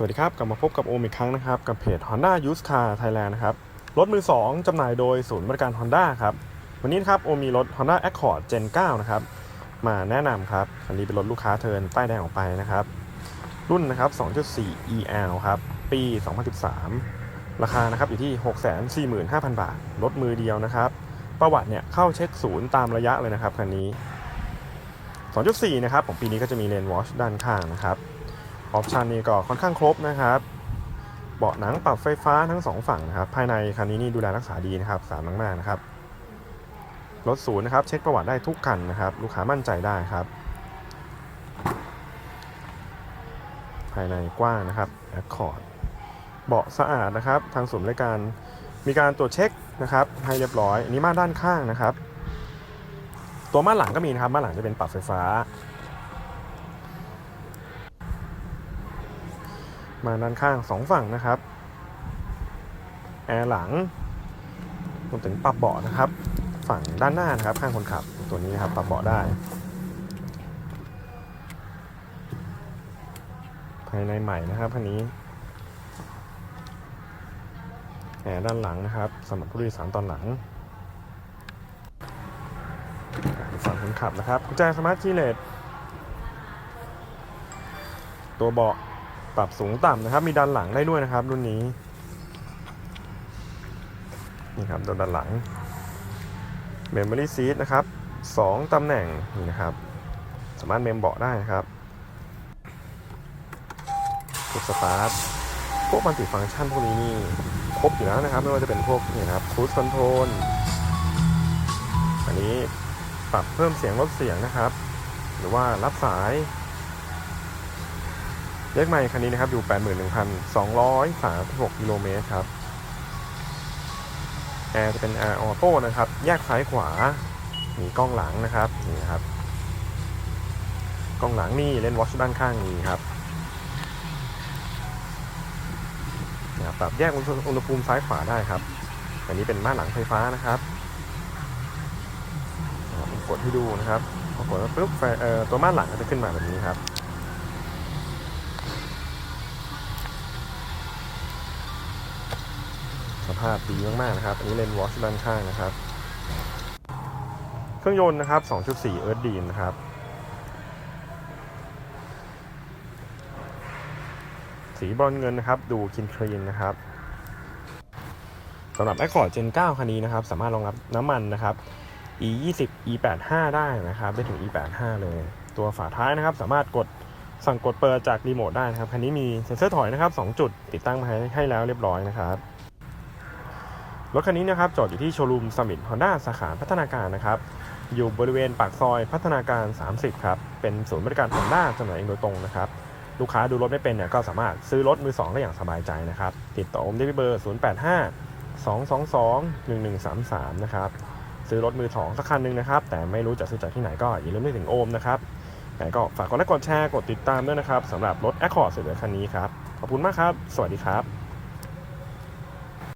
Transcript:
สวัสดีครับ กลับมาพบกับโอมอีกครั้งนะครับ กับเพจ Honda Used Car Thailand นะครับ รถมือ 2จำหน่ายโดยศูนย์บริการ Honda ครับ วันนี้นะครับโอมมีรถ Honda Accord Gen 9 นะครับ มาแนะนำครับ คันนี้เป็นรถลูกค้าเทิร์นป้ายแดงออกไปนะครับ รุ่นนะครับ 2.4 EL ครับ ปี 2013 ราคานะครับอยู่ที่ 645,000 บาท รถมือเดียวนะครับ ประวัติเนี่ยเข้าเช็คศูนย์ตามระยะเลยนะครับคันนี้ 2.4 นะครับของปีนี้ก็จะมีเลนวอชด้านข้างนะครับ ออปชันนี้ก็ค่อนข้างครบนะครับเบาะหนังปรับไฟฟ้าทั้งสองฝั่งนะครับภายในคันนี้นี่ดูแลรักษาดีนะครับสามมากๆนะครับรถศูนย์นะครับเช็คประวัติได้ทุกคันนะครับ ลูกค้ามั่นใจได้ครับ ภายในกว้างนะครับ Accord เบาะสะอาดนะครับ ทางศูนย์บริการมีการตรวจเช็คนะครับให้เรียบร้อยอันนี้ม่านด้านข้างนะครับ ตัวม่านหลังก็มีนะครับม่านหลังจะเป็นปรับไฟฟ้า มาด้านข้างสองฝั่งนะครับแอร์หลังรวมถึงปรับเบาะนะครับ ฝั่งด้านหน้านะครับข้างคนขับตัวนี้นะครับปรับเบาะได้ ภายในใหม่นะครับคันนี้แอร์ด้านหลังนะครับสำหรับผู้โดยสารตอนหลังฝั่งคนขับนะครับกุญแจสมาร์ทคีย์เลสตัวเบาะ ปรับสูงต่ำนะครับ มีด้านหลังได้ด้วยนะครับ รุ่นนี้ นี่ครับตัวด้านหลัง Memory Seat นะครับสองตำแหน่งนี่นะครับ สามารถเมมเบาะได้นะครับกดสตาร์ทพวกมันติฟังก์ชันพวกนี้นี่ครบอยู่แล้วนะครับ ไม่ว่าจะเป็นพวกนี่นะครับคูสคอนโทรลอันนี้ปรับเพิ่มเสียงลดเสียงนะครับ หรือว่ารับสาย เลขใหม่คันนี้นะครับอยู่ 81,236กิโลเมตรครับแอร์จะเป็นแอร์ออโต้นะครับ แยกซ้ายขวา มีกล้องหลังนะครับนี่ครับ กล้องหลังนี่เล่นวอชด้านข้างนี้ครับนะครับปรับแยกอุณหภูมิซ้ายขวาได้ครับ อันนี้เป็นม่านหลังไฟฟ้านะครับกดให้ดูนะครับพอกดแล้วปุ๊บตัวม่านหลังก็จะขึ้นมาแบบนี้ครับ สภาพดีมากๆนะครับ อันนี้เลนวอชด้านข้างนะครับ เครื่องยนต์นะครับ 2.4 เอิร์ธดีนนะครับ สีบรอนเงินนะครับ ดูคินคลีนนะครับสำหรับ Accord Gen 9 คันนี้นะครับ สามารถรองรับน้ำมันนะครับ e 2 0 e 8 5ได้นะครับ ได้ถึง e 8 5เลย ตัวฝาท้ายนะครับ สามารถกดสั่งกดเปิดจากรีโมทได้นะครับ คันนี้มีเซ็นเซอร์ถอยนะครับ 2 จุดติดตั้งมาให้แล้วเรียบร้อยนะครับ รถคันนี้นะครับจอดอยู่ที่โชว์รูมสมิธฮอนด้าสาขาพัฒนาการนะครับอยู่บริเวณปากซอยพัฒนาการ 30 ครับ เป็นศูนย์บริการฮอนด้าจำหน่ายเองโดยตรงนะครับ ลูกค้าดูรถไม่เป็นเนี่ยก็สามารถซื้อรถมือ 2 ได้อย่างสบายใจนะครับ ติดต่อผมได้ที่เบอร์ 085 222 1133 นะครับ ซื้อรถมือ 2 สักคันหนึ่งนะครับ แต่ไม่รู้จะซื้อจากที่ไหนก็อย่าลืมนึกถึงโอมนะครับแต่ก็ฝากกดไลค์กดแชร์กดติดตามด้วยนะครับสำหรับรถ Accord สวยๆคันนี้ครับขอบคุณมากครับ สวัสดีครับ